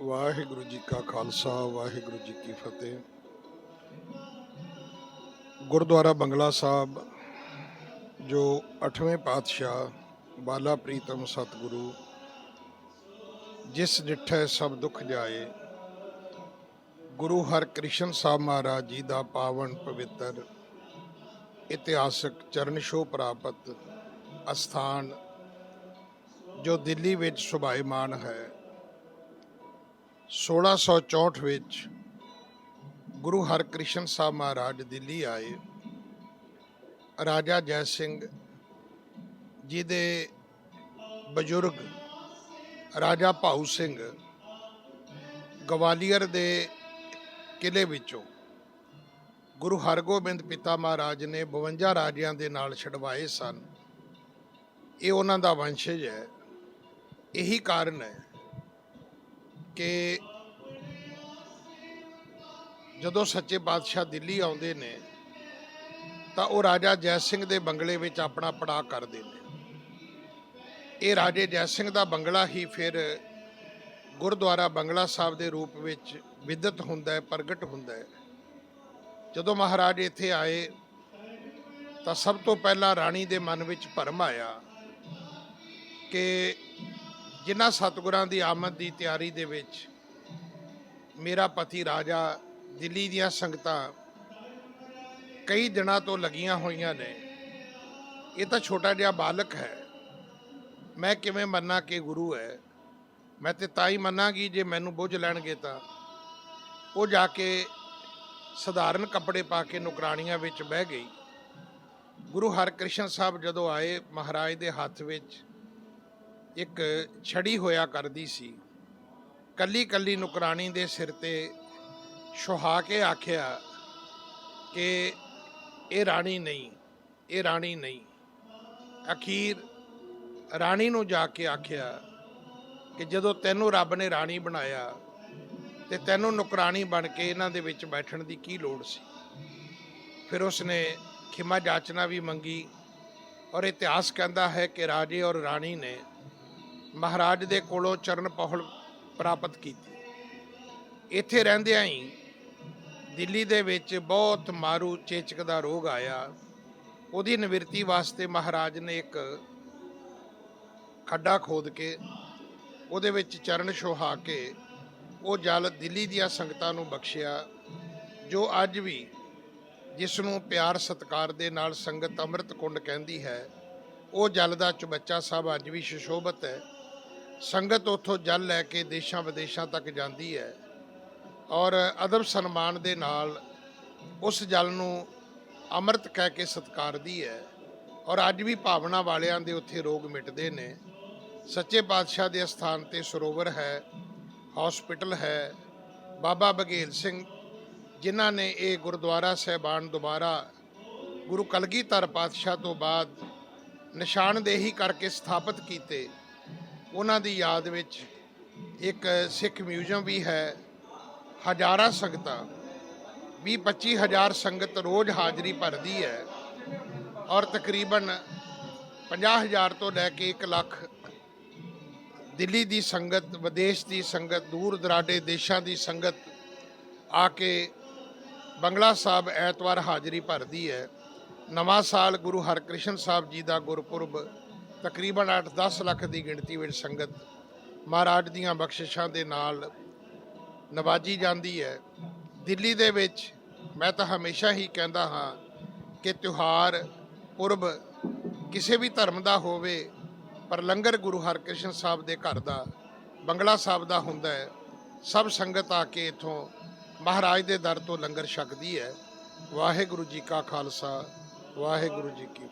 ਵਾਹਿਗੁਰੂ ਜੀ ਕਾ ਖਾਲਸਾ, ਵਾਹਿਗੁਰੂ ਜੀ ਕੀ ਫਤਿਹ। ਗੁਰਦੁਆਰਾ ਬੰਗਲਾ ਸਾਹਿਬ, ਜੋ 8ਵੇਂ ਪਾਤਸ਼ਾਹ ਬਾਲਾ ਪ੍ਰੀਤਮ ਸਤਿਗੁਰੂ, ਜਿਸ ਡਿਠੈ ਸਭ ਦੁੱਖ ਜਾਏ, ਗੁਰੂ ਹਰਕ੍ਰਿਸ਼ਨ ਸਾਹਿਬ ਮਹਾਰਾਜ ਜੀ ਦਾ ਪਾਵਨ ਪਵਿੱਤਰ ਇਤਿਹਾਸਕ ਚਰਨ ਛੋਹ ਪ੍ਰਾਪਤ ਅਸਥਾਨ, ਜੋ ਦਿੱਲੀ ਵਿੱਚ ਸੁਭਾਇਮਾਨ ਹੈ। 1664 ਵਿੱਚ ਗੁਰੂ ਹਰਕ੍ਰਿਸ਼ਨ ਸਾਹਿਬ ਮਹਾਰਾਜ ਦਿੱਲੀ ਆਏ। ਰਾਜਾ ਜੈ ਸਿੰਘ ਜੀ ਦੇ ਬਜ਼ੁਰਗ ਰਾਜਾ ਭਾਊ ਸਿੰਘ ਗਵਾਲੀਅਰ ਦੇ ਕਿਲੇ ਵਿੱਚੋਂ ਗੁਰੂ ਹਰਗੋਬਿੰਦ ਪਿਤਾ ਮਹਾਰਾਜ ਨੇ 52 ਰਾਜਿਆਂ ਦੇ ਨਾਲ ਛਡਵਾਏ ਸਨ। ਇਹ ਉਹਨਾਂ ਦਾ ਵੰਸ਼ਜ ਹੈ। ਇਹੀ ਕਾਰਨ ਹੈ ਕਿ ਜਦੋਂ ਸੱਚੇ ਬਾਦਸ਼ਾਹ ਦਿੱਲੀ ਆਉਂਦੇ ਨੇ, ਤਾਂ ਉਹ ਰਾਜਾ ਜੈ ਸਿੰਘ ਦੇ ਬੰਗਲੇ ਵਿੱਚ ਆਪਣਾ ਪੜਾਅ ਕਰਦੇ ਨੇ। ਇਹ ਰਾਜੇ ਜੈ ਸਿੰਘ ਦਾ ਬੰਗਲਾ ਹੀ ਫਿਰ ਗੁਰਦੁਆਰਾ ਬੰਗਲਾ ਸਾਹਿਬ ਦੇ ਰੂਪ ਵਿੱਚ ਵਿਦਿਤ ਹੁੰਦਾ ਹੈ, ਪ੍ਰਗਟ ਹੁੰਦਾ ਹੈ। ਜਦੋਂ ਮਹਾਰਾਜ ਇੱਥੇ ਆਏ, ਤਾਂ ਸਭ ਤੋਂ ਪਹਿਲਾਂ ਰਾਣੀ ਦੇ ਮਨ ਵਿੱਚ ਭਰਮ ਆਇਆ ਕਿ ਜਿਨ੍ਹਾਂ ਸਤਿਗੁਰਾਂ ਦੀ ਆਮਦ ਦੀ ਤਿਆਰੀ ਦੇ ਵਿੱਚ ਮੇਰਾ ਪਤੀ ਰਾਜਾ ਦਿੱਲੀ ਦੀਆਂ ਸੰਗਤਾਂ ਕਈ ਦਿਨਾਂ ਤੋਂ ਲੱਗੀਆਂ ਹੋਈਆਂ ਨੇ। ਇਹ ਤਾਂ ਛੋਟਾ ਜਿਹਾ ਬਾਲਕ ਹੈ। ਮੈਂ ਕਿਵੇਂ ਮੰਨਾਂ ਕਿ ਗੁਰੂ ਹੈ? ਮੈਂ ਤੇ ਤਾਂ ਹੀ ਮੰਨਾਂਗੀ ਜੇ ਮੈਨੂੰ ਬੁੱਝ ਲੈਣਗੇ ਤਾਂ। ਉਹ ਜਾ ਕੇ ਸਧਾਰਨ ਕੱਪੜੇ ਪਾ ਕੇ ਨੁਕਰਾਣੀਆਂ ਵਿੱਚ ਬਹਿ ਗਈ। ਗੁਰੂ ਹਰਕ੍ਰਿਸ਼ਨ ਸਾਹਿਬ ਜਦੋਂ ਆਏ ਮਹਾਰਾਜ ਦੇ ਹੱਥ ਵਿੱਚ ਇੱਕ ਛੜੀ ਹੋਇਆ ਕਰਦੀ ਸੀ। ਕੱਲੀ ਕੱਲੀ ਨੁਕਰਾਣੀ ਦੇ ਸਿਰ ਤੇ ਸੁਹਾ ਕੇ ਆਖਿਆ ਕਿ ਇਹ ਰਾਣੀ ਨਹੀਂ, ਇਹ ਰਾਣੀ ਨਹੀਂ। ਅਖੀਰ ਰਾਣੀ ਨੂੰ ਜਾ ਕੇ ਆਖਿਆ ਕਿ ਜਦੋਂ ਤੈਨੂੰ ਰੱਬ ਨੇ ਰਾਣੀ ਬਣਾਇਆ ਤੇ ਤੈਨੂੰ ਨੁਕਰਾਣੀ ਬਣ ਕੇ ਇਹਨਾਂ ਦੇ ਵਿੱਚ ਬੈਠਣ ਦੀ ਕੀ ਲੋੜ ਸੀ? ਫਿਰ ਉਸਨੇ ਖਿਮਾ ਜਾਚਨਾ ਵੀ ਮੰਗੀ ਔਰ ਇਤਿਹਾਸ ਕਹਿੰਦਾ ਹੈ ਕਿ ਰਾਜੇ ਔਰ ਰਾਣੀ ਨੇ ਮਹਾਰਾਜ ਦੇ ਕੋਲੋਂ ਚਰਨ ਪਹੁਲ ਪ੍ਰਾਪਤ ਕੀਤੀ। ਇੱਥੇ ਰਹਿੰਦਿਆਂ ਹੀ ਦਿੱਲੀ ਦੇ ਵਿੱਚ ਬਹੁਤ ਮਾਰੂ ਚੇਚਕ ਦਾ ਰੋਗ ਆਇਆ। ਉਹਦੀ ਨਿਵਰਤੀ ਵਾਸਤੇ ਮਹਾਰਾਜ ਨੇ ਇੱਕ ਖੱਡਾ ਖੋਦ ਕੇ ਉਹਦੇ ਵਿੱਚ ਚਰਨ ਛੋਹਾ ਕੇ ਉਹ ਜਲ ਦਿੱਲੀ ਦੀਆਂ ਸੰਗਤਾਂ ਨੂੰ ਬਖਸ਼ਿਆ, ਜੋ ਅੱਜ ਵੀ ਜਿਸ ਨੂੰ ਪਿਆਰ ਸਤਿਕਾਰ ਦੇ ਨਾਲ ਸੰਗਤ ਅੰਮ੍ਰਿਤ ਕੁੰਡ ਕਹਿੰਦੀ ਹੈ, ਉਹ ਜਲ ਦਾ ਚੁਬੱਚਾ ਸਾਹਿਬ ਅੱਜ ਵੀ ਸ਼ਸ਼ੋਭਤ ਹੈ। ਸੰਗਤ ਉੱਥੋਂ ਜਲ ਲੈ ਕੇ ਦੇਸ਼ਾਂ ਵਿਦੇਸ਼ਾਂ ਤੱਕ ਜਾਂਦੀ ਹੈ ਔਰ ਅਦਬ ਸਨਮਾਨ ਦੇ ਨਾਲ ਉਸ ਜਲ ਨੂੰ ਅੰਮ੍ਰਿਤ ਕਹਿ ਕੇ ਸਤਿਕਾਰਦੀ ਹੈ ਔਰ ਅੱਜ ਵੀ ਭਾਵਨਾ ਵਾਲਿਆਂ ਦੇ ਉੱਥੇ ਰੋਗ ਮਿਟਦੇ ਨੇ। ਸੱਚੇ ਪਾਤਸ਼ਾਹ ਦੇ ਸਥਾਨ ਤੇ ਸਰੋਵਰ ਹੈ ਹਸਪੀਟਲ ਹੈ। ਬਾਬਾ ਬਘੇਲ ਸਿੰਘ, ਜਿਨ੍ਹਾਂ ਨੇ ਇਹ ਗੁਰਦੁਆਰਾ ਸਹਿਬਾਨ ਦੁਬਾਰਾ ਗੁਰੂ ਕਲਗੀਧਰ ਪਾਤਸ਼ਾਹ ਤੋਂ ਬਾਅਦ ਨਿਸ਼ਾਨਦੇਹੀ ਕਰਕੇ ਸਥਾਪਿਤ ਕੀਤੇ। ਉਹਨਾਂ ਦੀ ਯਾਦ ਵਿੱਚ ਇੱਕ ਸਿੱਖ ਮਿਊਜ਼ੀਅਮ ਵੀ ਹੈ, ਹਜ਼ਾਰਾਂ ਸੰਗਤਾਂ 20 25 ਹਜ਼ਾਰ ਸੰਗਤ ਰੋਜ਼ ਹਾਜ਼ਰੀ ਭਰਦੀ ਹੈ ਔਰ ਤਕਰੀਬਨ 50 ਹਜ਼ਾਰ ਤੋਂ ਲੈ ਕੇ 1 ਲੱਖ ਦਿੱਲੀ ਦੀ ਸੰਗਤ, ਵਿਦੇਸ਼ ਦੀ ਸੰਗਤ, ਦੂਰ ਦਰਾਡੇ ਦੇਸ਼ਾਂ ਦੀ ਸੰਗਤ ਆ ਕੇ ਬੰਗਲਾ ਸਾਹਿਬ ਐਤਵਾਰ ਹਾਜ਼ਰੀ ਭਰਦੀ ਹੈ। ਨਵਾਂ ਸਾਲ ਗੁਰੂ ਹਰਕ੍ਰਿਸ਼ਨ ਸਾਹਿਬ ਜੀ ਦਾ ਗੁਰਪੁਰਬ ਤਕਰੀਬਨ 8-10 ਲੱਖ ਦੀ ਗਿਣਤੀ ਵਿੱਚ ਸੰਗਤ ਮਹਾਰਾਜ ਦੀਆਂ ਬਖਸ਼ਿਸ਼ਾਂ ਦੇ ਨਾਲ ਨਵਾਜੀ ਜਾਂਦੀ ਹੈ। ਦਿੱਲੀ ਦੇ ਵਿੱਚ ਮੈਂ ਤਾਂ ਹਮੇਸ਼ਾ ਹੀ ਕਹਿੰਦਾ ਹਾਂ ਕਿ ਤਿਉਹਾਰ ਪੁਰਬ ਕਿਸੇ ਵੀ ਧਰਮ ਦਾ ਹੋਵੇ, ਪਰ ਲੰਗਰ ਗੁਰੂ ਹਰਕ੍ਰਿਸ਼ਨ ਸਾਹਿਬ ਦੇ ਘਰ ਦਾ, ਬੰਗਲਾ ਸਾਹਿਬ ਦਾ ਹੁੰਦਾ ਹੈ। ਸਭ ਸੰਗਤ ਆ ਕੇ ਇਥੋਂ ਮਹਾਰਾਜ ਦੇ ਦਰ ਤੋਂ ਲੰਗਰ ਛਕਦੀ ਹੈ। ਵਾਹਿਗੁਰੂ ਜੀ ਕਾ ਖਾਲਸਾ, ਵਾਹਿਗੁਰੂ ਜੀ ਕੀ